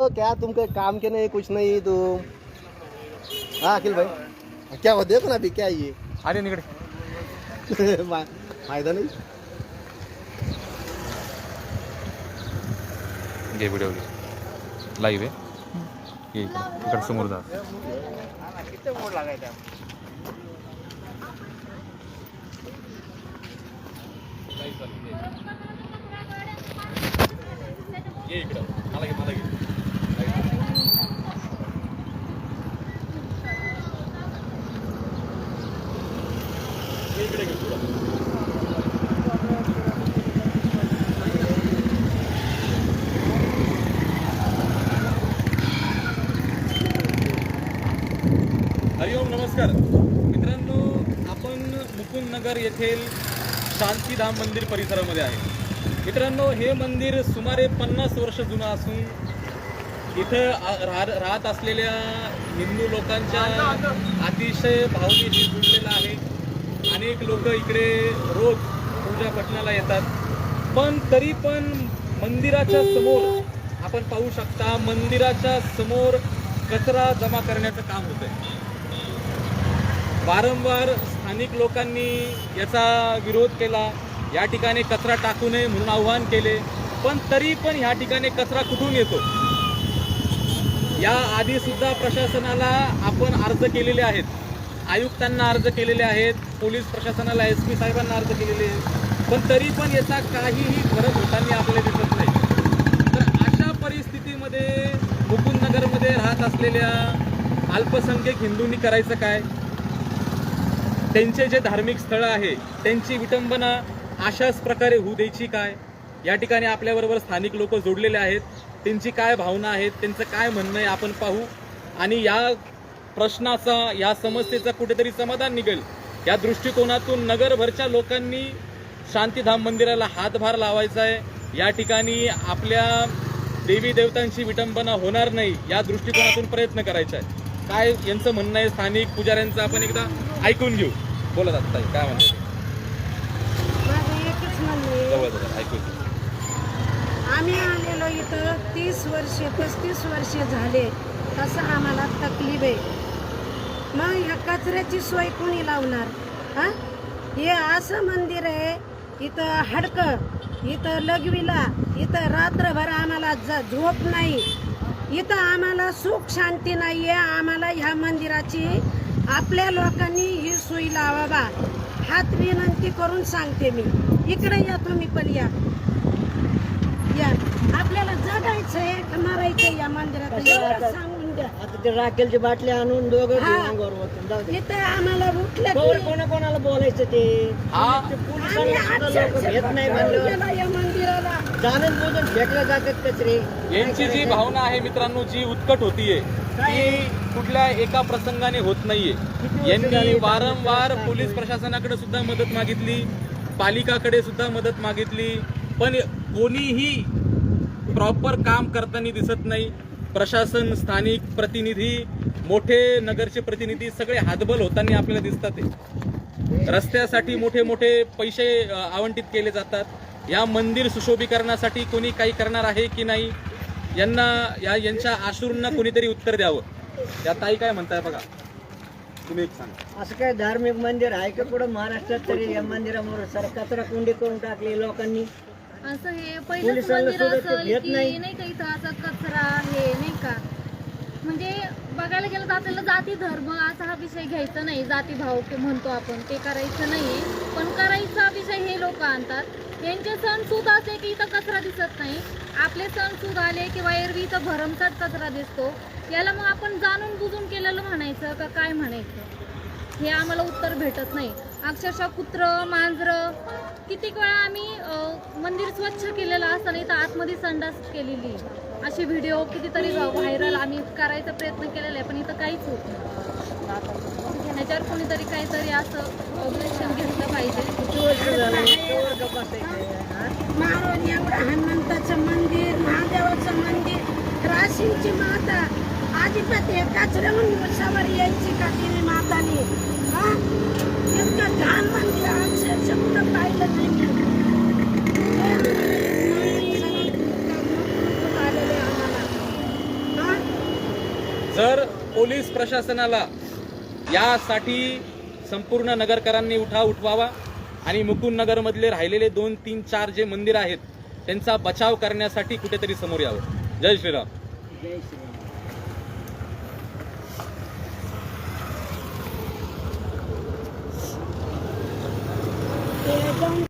तो क्या तुम कोई काम के नहीं कुछ नहीं तुम हाँ अखिल भाई। क्या हो देखो ना अभी क्या ये? अरे निकडे मा- फ़ायदा नहीं? घे व्हिडिओ लाईव्ह आहे ये इकडे समोर जा ये नगर येथील शांतीधाम मंदिर परिसरामध्ये आहे. मित्रांनो हे मंदिर सुमारे पन्नास वर्ष जुनं असून इथं राह राहत असलेल्या हिंदू लोकांच्या अतिशय भावनेशी जुळलेलं आहे. अनेक लोक इकडे रोज पूजा पठणाला येतात. पण तरी पण मंदिराच्या समोर आपण पाहू शकता मंदिराच्या समोर कचरा जमा करण्याचं काम होतंय. वारंवार स्थानिक लोकांनी याचा विरोध केला. या ठिकाणी कचरा टाकू नये म्हणून आव्हान केले. पण तरी पण ह्या ठिकाणी कचरा कुठून येतो? या आधी सुद्धा प्रशासनाला आपण अर्ज केलेले आहेत. आयुक्तांना अर्ज केलेले आहेत. पोलीस प्रशासनाला एस पी साहेबांना अर्ज केलेले आहेत. पण तरी पण याचा काहीही फरक होताना आपल्याला दिसत नाही. तर अशा परिस्थितीमध्ये मुकुंदनगरमध्ये राहत असलेल्या अल्पसंख्यक हिंदूंनी करायचं काय? त्यांचे जे धार्मिक स्थळं आहे त्यांची विटंबना अशाच प्रकारे होऊ द्यायची काय? या ठिकाणी आपल्याबरोबर स्थानिक लोक जोडलेले आहेत. त्यांची काय भावना आहेत? त्यांचं काय म्हणणं आहे? आपण पाहू. आणि या प्रश्नाचा या समस्येचा कुठेतरी समाधान निघेल. या दृष्टिकोनातून नगरभरच्या लोकांनी शांतीधाम मंदिराला हातभार लावायचा आहे. या ठिकाणी आपल्या देवी देवतांची विटंबना होणार नाही या दृष्टिकोनातून प्रयत्न करायचा आहे. काय यांचं म्हणणं आहे? स्थानिक पुजाऱ्यांचं आपण एकदा ऐकून घेऊ. बोला दादा ताई, काय माझं एकच म्हणणं जवळ जवळ आम्ही आलेलो इथं तीस वर्षे पस्तीस वर्षे झाले. तसं आम्हाला तकलीफ आहे. मग ह्या कचऱ्याची सोय कोणी लावणार? हा? हे असं मंदिर आहे इथं हडकं इथं लघवीला इथं रात्रभर आम्हाला ज- झोप नाही. इथं आम्हाला सुख शांती नाही आहे आम्हाला ह्या मंदिराची आपल्या लोकांनी ही सोय लावावा. हात विनंती करून सांगते मी. इकडे या तुम्ही पण या. या. आपल्याला जगायचंय का मारायचंय या मंदिरात. एवढं सांगून द्या. आता ते राखेलची बाटली आणून दोघं हा. अंगावर ओतून जाऊ दे. इथं आम्हाला उठलं कोण की कोणा कोणाला बोलायचं ते? हा. ते आम्ही पोलिसांना सुद्धा लोक घेत नाही अक्षरशः म्हणलं. गेला या मंदिराला. जाणून बुजून फेकले जातात कचरे. यांची जी भावना आहे मित्रांनो जी उत्कट होतीये ती कुठल्या एका प्रसंगाने होत नाहीये. यांनी वारंवार पोलीस प्रशासनाकडे सुद्धा मदत मागितली पालिकाकडे सुद्धा मदत मागितली पण कोणीही प्रॉपर काम करताना दिसत नाही. प्रशासन स्थानिक प्रतिनिधी मोठे नगरचे प्रतिनिधी सगळे हातबल होताना आपल्याला दिसतात. रस्त्यासाठी मोठे मोठे पैसे आवंटित केले जातात. या मंदिर सुशोभीकरणासाठी कोणी काही करणार आहे की नाही? यांना या यांच्या आशूंना कोणीतरी उत्तर द्यावं. या ताई काय म्हणताय बघा. तुम्ही एक सांगा. असं काय धार्मिक मंदिर आहे का पुढं महाराष्ट्रात तरी या मंदिरामुळे सर कचरा कुंडी करून टाकली लोकांनी. असं हे पोलिसांना मंदिर सुद्धा ते असेल घेत की नाही. नाही का इथं असं कचरा हे नाही का? म्हणजे बघायला गेलं तर आपल्याला जाती धर्म असा हा विषय घ्यायचा नाही. जाती भाव ते म्हणतो आपण ते करायचं नाही. पण करायचा विषय हे लोक आणतात. यांचे सण सूद असले की इथं कचरा दिसत नाही. आपले सण सूद आले किंवा एरवी इथं भरमसाट कचरा दिसतो. याला मग आपण जाणून बुजून केलेलं म्हणायचं का काय म्हणायचं? हे आम्हाला उत्तर भेटत नाही. अक्षरशः कुत्रं मांजरं कितीक वेळा आम्ही मंदिर स्वच्छ केलेलं असताना इथं आतमध्ये संडास केलेली. असे व्हिडिओ कितीतरी व्हायरल आम्ही करायचा प्रयत्न केलेला आहे पण इथं काहीच होत नाही. ह्याच्यावर कोणीतरी काहीतरी असं ऑब्जेक्शन घेतलं पाहिजे. हनुमंताचं मंदिर महादेवाचं मंदिर राशींची माता आधिपती कचऱ्याहून सवर यायची का तिने माताने जर पोलीस प्रशासनाला यासाठी संपूर्ण नगरकरांनी उठाव उठवावा आणि मुकुंद नगरमधले राहिलेले दोन तीन चार जे मंदिर आहेत त्यांचा बचाव करण्यासाठी कुठेतरी समोर यावं. जय श्रीराम. जय 别争